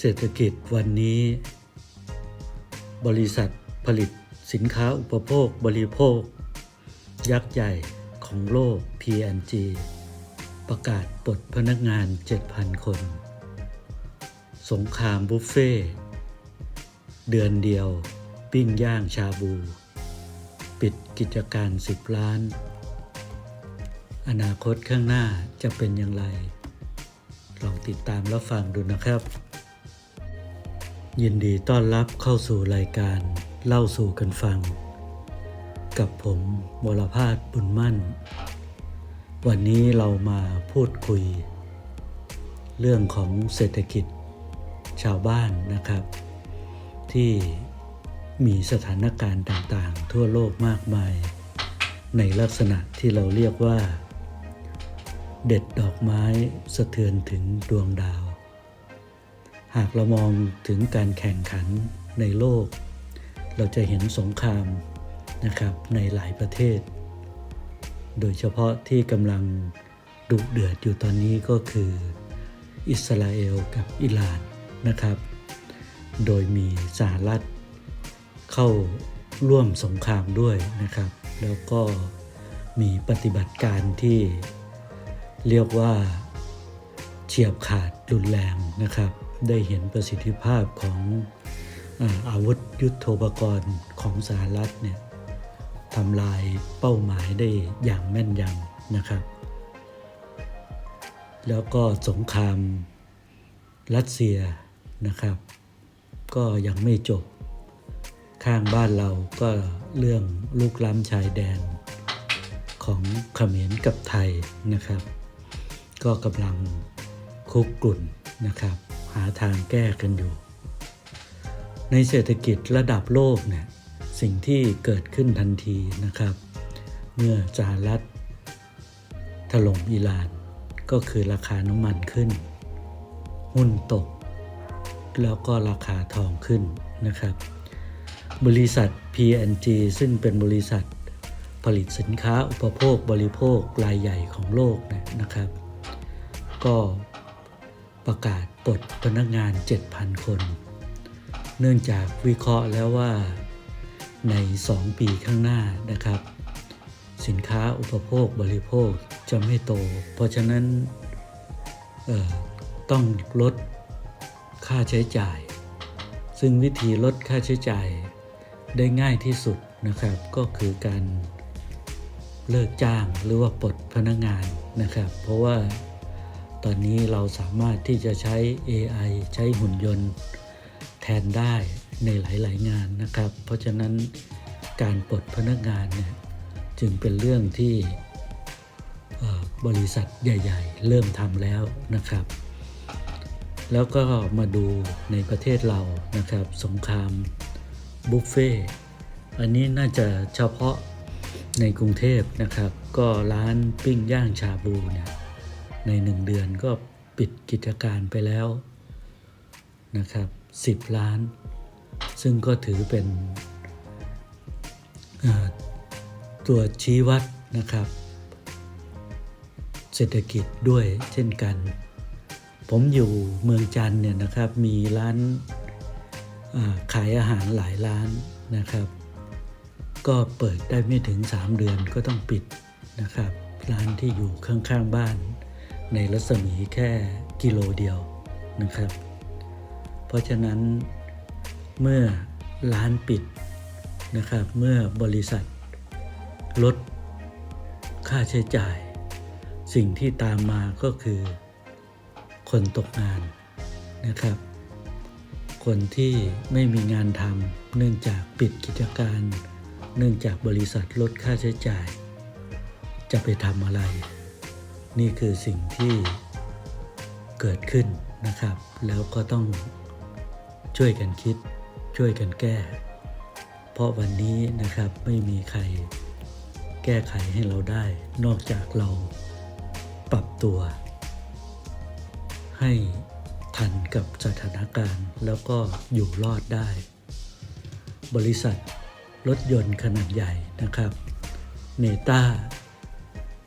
เศรษฐกิจวันนี้ บริษัทผลิตสินค้าอุปโภคบริโภค ยักษ์ใหญ่ของโลก P&G ประกาศปลดพนักงาน 7,000 คน สงครามบุฟเฟ่เดือนเดียว ปิ้งย่างชาบู ปิดกิจการ 10 ล้าน อนาคตข้างหน้าจะเป็นอย่างไร ลองติดตามรับฟังดูนะครับ ยินดีต้อนรับเข้าสู่รายการเล่าสู่กันฟัง กับผมวรพาสบุญมั่น วันนี้เรามาพูดคุย เรื่องของเศรษฐกิจชาวบ้านนะครับ ที่มีสถานการณ์ต่างๆ ทั่วโลกมากมาย ในลักษณะที่เราเรียกว่า เด็ดดอกไม้สะเทือนถึงดวงดาว หากเรามองถึงการแข่งขันในโลก เราจะเห็นสงครามนะครับในหลายประเทศ โดยเฉพาะที่กำลังดุเดือดอยู่ตอนนี้ก็คืออิสราเอลกับอิหร่านนะครับ โดยมีสหรัฐเข้าร่วมสงครามด้วยนะครับ แล้วก็มีปฏิบัติการที่เรียกว่าเฉียบขาดรุนแรงนะครับ ได้เห็นประสิทธิภาพของอาวุธยุโทโธปกรณ์ของสหรัฐเนี่ยทำลายเป้าหมายได้อย่างแม่นยำนะครับ แล้วก็สงครามรัสเซียนะครับ ก็ยังไม่จบ ข้างบ้านเราก็เรื่องลูกล้ำชายแดนของเขมรกับไทยนะครับ ก็กำลังคุกกลุ่นนะครับาทางแก้กันอยู่ ในเศรษฐกิจระดับโลกเนี่ยสิ่งที่เกิดขึ้นทันทีนะครับ เมื่อสหรัฐถล่มอิหร่านก็คือราคาน้ำมันขึ้น หุ้นตก แล้วก็ราคาทองขึ้นนะครับ บริษัท P&G ซึ่งเป็นบริษัทผลิตสินค้าอุปโภคบริโภครายใหญ่ของโลกเนี่ยนะครับ ก็ประกาศ ปลดพนักงาน 7,000 คน เนื่องจากวิเคราะห์แล้วว่าใน 2 ปีข้างหน้านะครับ สินค้าอุปโภคบริโภคจะไม่โต เพราะฉะนั้นต้องลดค่าใช้จ่าย ซึ่งวิธีลดค่าใช้จ่ายได้ง่ายที่สุดนะครับ ก็คือการเลิกจ้างหรือว่าปลดพนักงานนะครับ เพราะว่า ตอนนี้เราสามารถที่จะใช้ AI ใช้หุ่นยนต์แทนได้ในหลาย ๆ งานนะครับ เพราะฉะนั้นการปลดพนักงานเนี่ยจึงเป็นเรื่องที่บริษัทใหญ่ ๆ เริ่มทำแล้วนะครับ แล้วก็มาดูในประเทศเรานะครับ สงครามบุฟเฟ่อันนี้น่าจะเฉพาะในกรุงเทพนะครับ ก็ร้านปิ้งย่างชาบูเนี่ย ในหนึ่งเดือนก็ปิดกิจการไปแล้วนะครับ10 ล้าน ซึ่งก็ถือเป็นตัวชี้วัดนะครับ เศรษฐกิจด้วยเช่นกัน ผมอยู่เมืองจันเนี่ยนะครับมีร้านขายอาหารหลายร้านนะครับ ก็เปิดได้ไม่ถึง 3 เดือนก็ต้องปิดนะครับ ร้านที่อยู่ข้างๆบ้าน ในรัศมีแค่กิโลเดียวนะครับ เพราะฉะนั้นเมื่อร้านปิดนะครับ เมื่อบริษัท ลดค่าใช้จ่าย สิ่งที่ตามมาก็คือคนตกงานนะครับ คนที่ไม่มีงานทำเนื่องจากปิดกิจการ เนื่องจากบริษัทลดค่าใช้จ่าย จะไปทำอะไร นี่คือสิ่งที่เกิดขึ้นนะครับ แล้วก็ต้องช่วยกันคิด ช่วยกันแก้ เพราะวันนี้นะครับไม่มีใครแก้ไขให้เราได้ นอกจากเราปรับตัว ให้ทันกับสถานการณ์แล้วก็อยู่รอดได้ บริษัทรถยนต์ขนาดใหญ่นะครับ เนต้า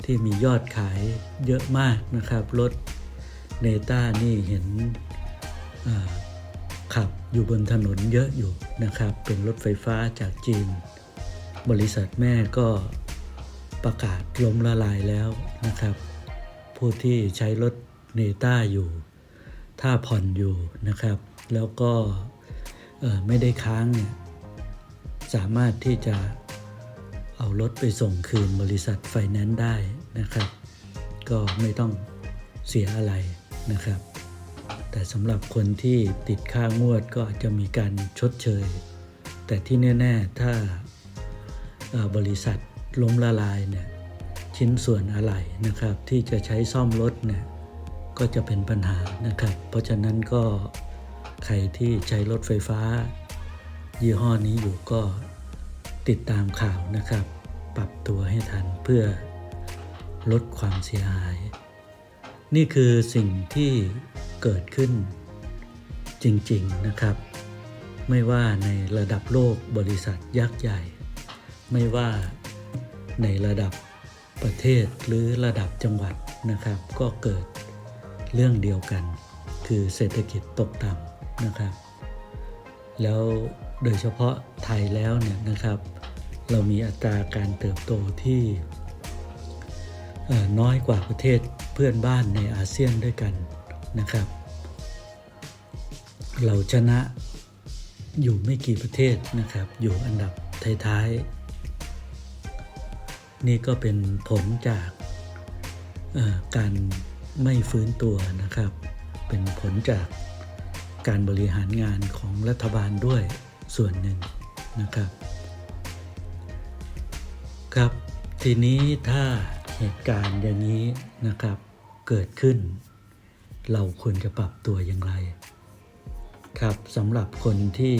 ที่มียอดขายเยอะมากนะครับ รถเนต้านี่เห็นขับอยู่บนถนนเยอะอยู่นะครับ เป็นรถไฟฟ้าจากจีน บริษัทแม่ก็ประกาศล้มละลายแล้วนะครับ ผู้ที่ใช้รถเนต้าอยู่ ถ้าผ่อนอยู่นะครับ แล้วก็ไม่ได้ค้างเนี่ยสามารถที่จะ เอารถไปส่งคืนบริษัทไฟแนนซ์ได้นะครับ ก็ไม่ต้องเสียอะไรนะครับ แต่สำหรับคนที่ติดค่างวดก็อาจจะมีการชดเชย แต่ที่แน่ ๆ ถ้าบริษัทล้มละลายเนี่ยชิ้นส่วนอะไหล่นะครับ ที่จะใช้ซ่อมรถเนี่ยก็จะเป็นปัญหานะครับ เพราะฉะนั้นก็ใครที่ใช้รถไฟฟ้า ยี่ห้อนี้อยู่ก็ ติดตามข่าวนะครับ ปรับตัวให้ทันเพื่อลดความเสียหาย นี่คือสิ่งที่เกิดขึ้นจริงๆนะครับ ไม่ว่าในระดับโลกบริษัทยักษ์ใหญ่ ไม่ว่าในระดับประเทศหรือระดับจังหวัดนะครับ ก็เกิดเรื่องเดียวกัน คือเศรษฐกิจตกต่ำนะครับ แล้วโดยเฉพาะไทยแล้วเนี่ยนะครับ เรามีอัตราการเติบโตที่น้อยกว่าประเทศเพื่อนบ้านในอาเซียนด้วยกันนะครับ เราชนะอยู่ไม่กี่ประเทศนะครับ อยู่อันดับท้ายๆ นี่ก็เป็นผลจากการไม่ฟื้นตัวนะครับ เป็นผลจากการบริหารงานของรัฐบาลด้วยส่วนหนึ่งนะครับ ครับ ทีนี้ถ้าเหตุการณ์อย่างนี้นะครับ เกิดขึ้น เราควรจะปรับตัวอย่างไร ครับสำหรับคนที่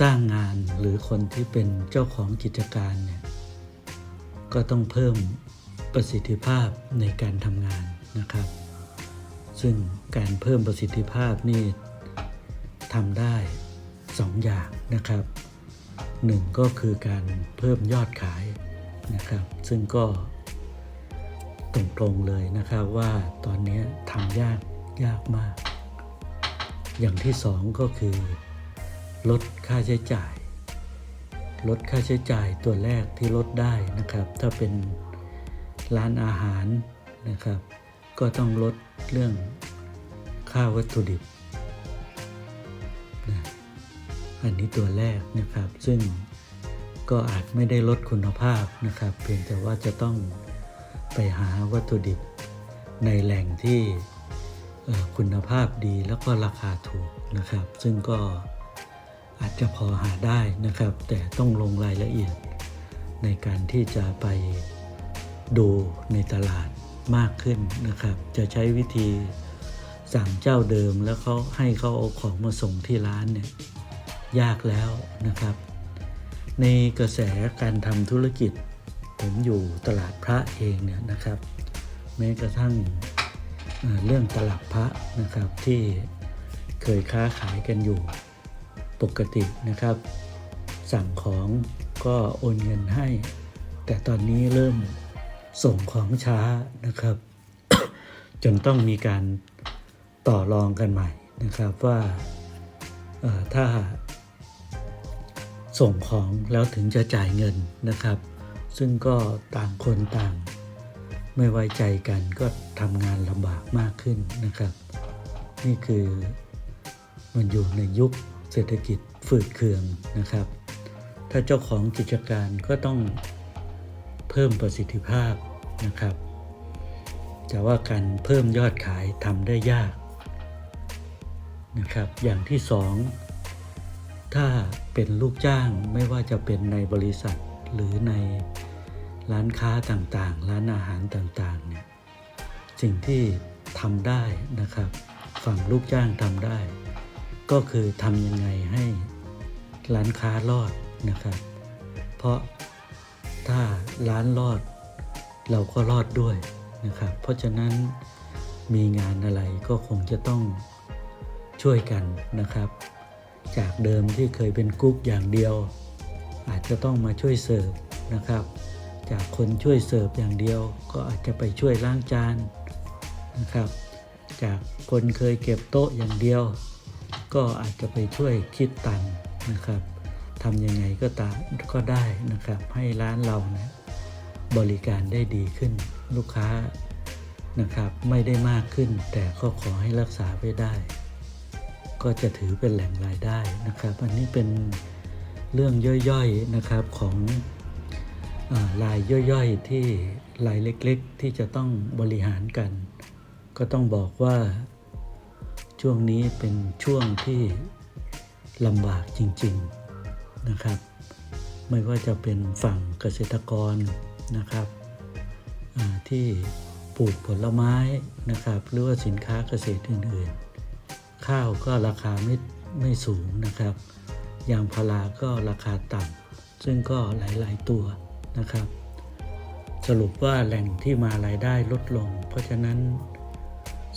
สร้างงานหรือคนที่เป็นเจ้าของกิจการเนี่ยก็ต้องเพิ่มประสิทธิภาพในการทำงานนะครับ ซึ่งการเพิ่มประสิทธิภาพนี่ทำได้สองอย่างนะครับหนึ่งก็คือการเพิ่มยอดขาย นะครับ ซึ่งก็ตรงๆเลยนะครับว่าตอนนี้ทำยากยากมาก อย่างที่สองก็คือ ลดค่าใช้จ่าย ลดค่าใช้จ่ายตัวแรกที่ลดได้นะครับ ถ้าเป็นร้านอาหารนะครับ ก็ต้องลดเรื่องค่าวัตถุดิบนะอันนี้ตัวแรกนะครับซึ่ง ก็อาจไม่ได้ลดคุณภาพนะครับ เพียงแต่ว่าจะต้องไปหาวัตถุดิบในแหล่งที่คุณภาพดีแล้วก็ราคาถูกนะครับ ซึ่งก็อาจจะพอหาได้นะครับ แต่ต้องลงรายละเอียดในการที่จะไปดูในตลาดมากขึ้นนะครับ จะใช้วิธีสั่งเจ้าเดิมแล้วเขาให้เขาเอาของมาส่งที่ร้านเนี่ยยากแล้วนะครับ ในกระแสการทำธุรกิจ ผมอยู่ตลาดพระเองเนี่ยนะครับ แม้กระทั่งเรื่องตลาดพระนะครับที่เคยค้าขายกันอยู่ปกตินะครับ สั่งของก็โอนเงินให้ แต่ตอนนี้เริ่มส่งของช้านะครับ จนต้องมีการต่อรองกันใหม่นะครับว่าถ้า ส่งของแล้วถึงจะจ่ายเงินนะครับ ซึ่งก็ต่างคนต่าง ไม่ไว้ใจกันก็ทำงานลำบากมากขึ้นนะครับ นี่คือมันอยู่ในยุคเศรษฐกิจฝืดเคืองนะครับ ถ้าเจ้าของกิจการก็ต้องเพิ่มประสิทธิภาพนะครับ แต่ว่าการเพิ่มยอดขายทำได้ยากนะครับ อย่างที่สอง ถ้าเป็นลูกจ้างไม่ว่าจะเป็นในบริษัทหรือในร้านค้าต่างๆ ร้านอาหารต่างๆเนี่ยสิ่งที่ทำได้นะครับ ฝั่งลูกจ้างทำได้ ก็คือทำยังไงให้ร้านค้ารอดนะครับ เพราะถ้าร้านรอด เราก็รอดด้วยนะครับ เพราะฉะนั้นมีงานอะไรก็คงจะต้องช่วยกันนะครับ จากเดิมที่เคยเป็นกุ๊กอย่างเดียว อาจจะต้องมาช่วยเสิร์ฟนะครับ จากคนช่วยเสิร์ฟอย่างเดียว ก็อาจจะไปช่วยล้างจานนะครับ จากคนเคยเก็บโต๊ะอย่างเดียว ก็อาจจะไปช่วยคิดตังค์นะครับทำยังไงก็ตามก็ได้นะครับ ให้ร้านเรานะบริการได้ดีขึ้นลูกค้านะครับ ไม่ได้มากขึ้น แต่ก็ขอให้รักษาไว้ได้ ก็จะถือเป็นแหล่งรายได้นะครับ อันนี้เป็นเรื่องย่อยๆนะครับของอรายย่อยๆที่รายเล็กๆ ที่จะต้องบริหารกัน ก็ต้องบอกว่าช่วงนี้เป็นช่วงที่ลำบากจริงๆนะครับ ไม่ว่าจะเป็นฝั่งเกษตรกรนะครับที่ปลูกผลไม้นะครับ หรือว่าสินค้าเกษตรอื่นๆ ข้าวก็ราคาไม่ไม่สูงนะครับ ยางพาราก็ราคาต่ำซึ่งก็หลาย ๆ ตัวนะครับ สรุปว่าแหล่งที่มารายได้ลดลง เพราะฉะนั้น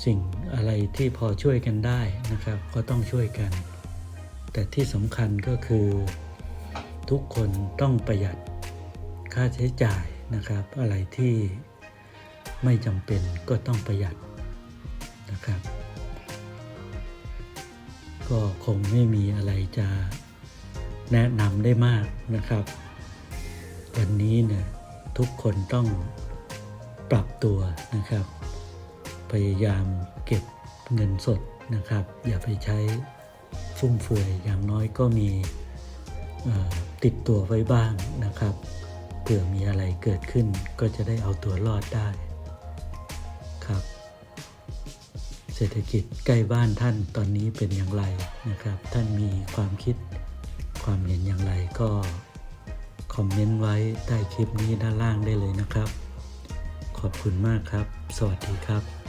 สิ่งอะไรที่พอช่วยกันได้นะครับ ก็ต้องช่วยกัน แต่ที่สำคัญก็คือทุกคนต้องประหยัดค่าใช้จ่ายนะครับ อะไรที่ไม่จำเป็นก็ต้องประหยัดนะครับ ก็คงไม่มีอะไรจะแนะนำได้มากนะครับ วันนี้เนี่ยทุกคนต้องปรับตัวนะครับ พยายามเก็บเงินสดนะครับ อย่าไปใช้ฟุ่มเฟือยอย่างน้อยก็มีติดตัวไว้บ้างนะครับเผื่อมีอะไรเกิดขึ้นก็จะได้เอาตัวรอดได้ครับ ศรษฐกิจใกล้บ้านท่านตอนนี้เป็นอย่างไรนะครับ ท่านมีความคิดความเห็นอย่างไรก็คอมเมนต์ไว้ใต้คลิปนี้ด้านล่างได้เลยนะครับ ขอบคุณมากครับ สวัสดีครับ